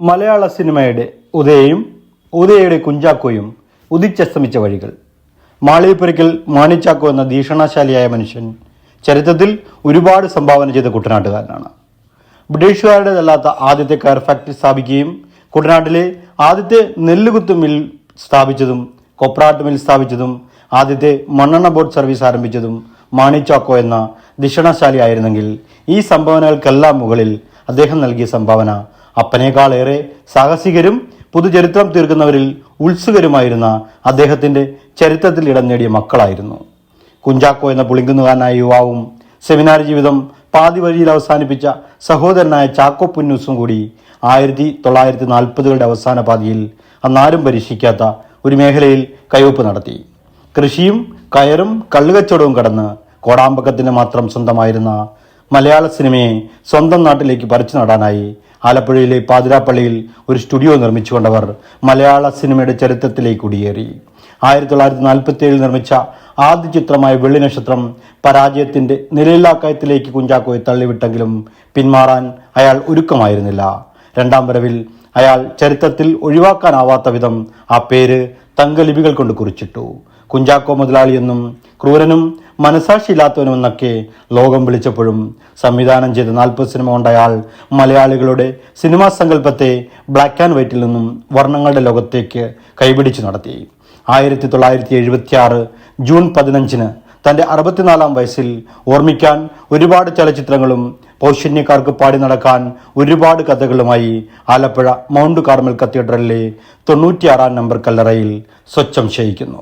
മലയാള സിനിമയുടെ ഉദയയും ഉദയയുടെ കുഞ്ചാക്കോയും ഉദിച്ചസ്തമിച്ച വഴികൾ. മാളികപ്പുരയ്ക്കൽ മാണിച്ചാക്കോ എന്ന ഭീഷണശാലിയായ മനുഷ്യൻ ചരിത്രത്തിൽ ഒരുപാട് സംഭാവന ചെയ്ത കുട്ടനാട്ടുകാരനാണ്. ബ്രിട്ടീഷുകാരുടേതല്ലാത്ത ആദ്യത്തെ കയർ ഫാക്ടറി സ്ഥാപിക്കുകയും കുട്ടനാട്ടിലെ ആദ്യത്തെ നെല്ലുകുത്ത് മിൽ സ്ഥാപിച്ചതും കൊപ്രാട്ട് മിൽ സ്ഥാപിച്ചതും ആദ്യത്തെ മണ്ണെണ്ണ ബോട്ട് സർവീസ് ആരംഭിച്ചതും മാണിച്ചാക്കോ എന്ന ദിഷണശാലിയായിരുന്നെങ്കിൽ ഈ സംഭാവനകൾക്കെല്ലാം മുകളിൽ അദ്ദേഹം നൽകിയ സംഭാവന അപ്പനേക്കാളേറെ സാഹസികരും പുതുചരിത്രം തീർക്കുന്നവരിൽ ഉത്സുകരുമായിരുന്ന അദ്ദേഹത്തിന്റെ ചരിത്രത്തിൽ ഇടം നേടിയ മക്കളായിരുന്നു. കുഞ്ചാക്കോ എന്ന പുളിങ്കുന്നുകാരനായ യുവാവും സെമിനാർ ജീവിതം പാതി വഴിയിൽ അവസാനിപ്പിച്ച സഹോദരനായ ചാക്കോ പുന്നൂസും കൂടി ആയിരത്തി തൊള്ളായിരത്തി നാൽപ്പതുകളുടെ അവസാന പാതിയിൽ അന്നാരും പരീക്ഷിക്കാത്ത ഒരു മേഖലയിൽ കൈവപ്പ് നടത്തി. കൃഷിയും കയറും കള്ളുകച്ചവടവും കടന്ന് കോടാമ്പക്കത്തിന് മാത്രം സ്വന്തമായിരുന്ന മലയാള സിനിമയെ സ്വന്തം നാട്ടിലേക്ക് പറിച്ചു നടാനായി ആലപ്പുഴയിലെ പാതിരാപ്പള്ളിയിൽ ഒരു സ്റ്റുഡിയോ നിർമ്മിച്ചുകൊണ്ടവർ മലയാള സിനിമയുടെ ചരിത്രത്തിലേക്ക് കുടിയേറി. ആയിരത്തി തൊള്ളായിരത്തി നാൽപ്പത്തി ഏഴിൽ നിർമ്മിച്ച ആദ്യ ചിത്രമായ വെള്ളി നക്ഷത്രം പരാജയത്തിന്റെ നിലയില്ലാക്കയത്തിലേക്ക് കുഞ്ചാക്കോയെ തള്ളിവിട്ടെങ്കിലും പിന്മാറാൻ അയാൾ ഒരുക്കമായിരുന്നില്ല. രണ്ടാം വരവിൽ അയാൾ ചരിത്രത്തിൽ ഒഴിവാക്കാനാവാത്ത വിധം ആ പേര് തങ്കലിപികൾ കൊണ്ട് കുറിച്ചിട്ടു. കുഞ്ചാക്കോ മുതലാളിയെന്നും ക്രൂരനും മനസാക്ഷിയില്ലാത്തവനുമെന്നൊക്കെ ലോകം വിളിച്ചപ്പോഴും സംവിധാനം ചെയ്ത നാൽപ്പത് സിനിമ കൊണ്ടയാൾ മലയാളികളുടെ സിനിമാ സങ്കല്പത്തെ ബ്ലാക്ക് ആൻഡ് വൈറ്റിൽ നിന്നും വർണങ്ങളുടെ ലോകത്തേക്ക് കൈപിടിച്ചു നടത്തി. ആയിരത്തി തൊള്ളായിരത്തി എഴുപത്തി ആറ് ജൂൺ പതിനഞ്ചിന് തന്റെ അറുപത്തിനാലാം വയസ്സിൽ ഓർമ്മിക്കാൻ ഒരുപാട് ചലച്ചിത്രങ്ങളും പൗഷ്യന്യക്കാർക്ക് പാടി നടക്കാൻ ഒരുപാട് കഥകളുമായി ആലപ്പുഴ മൗണ്ട് കാർമൽ കത്തീഡ്രലിലെ തൊണ്ണൂറ്റിയാറാം നമ്പർ കല്ലറയിൽ സ്വച്ഛം ശയിക്കുന്നു.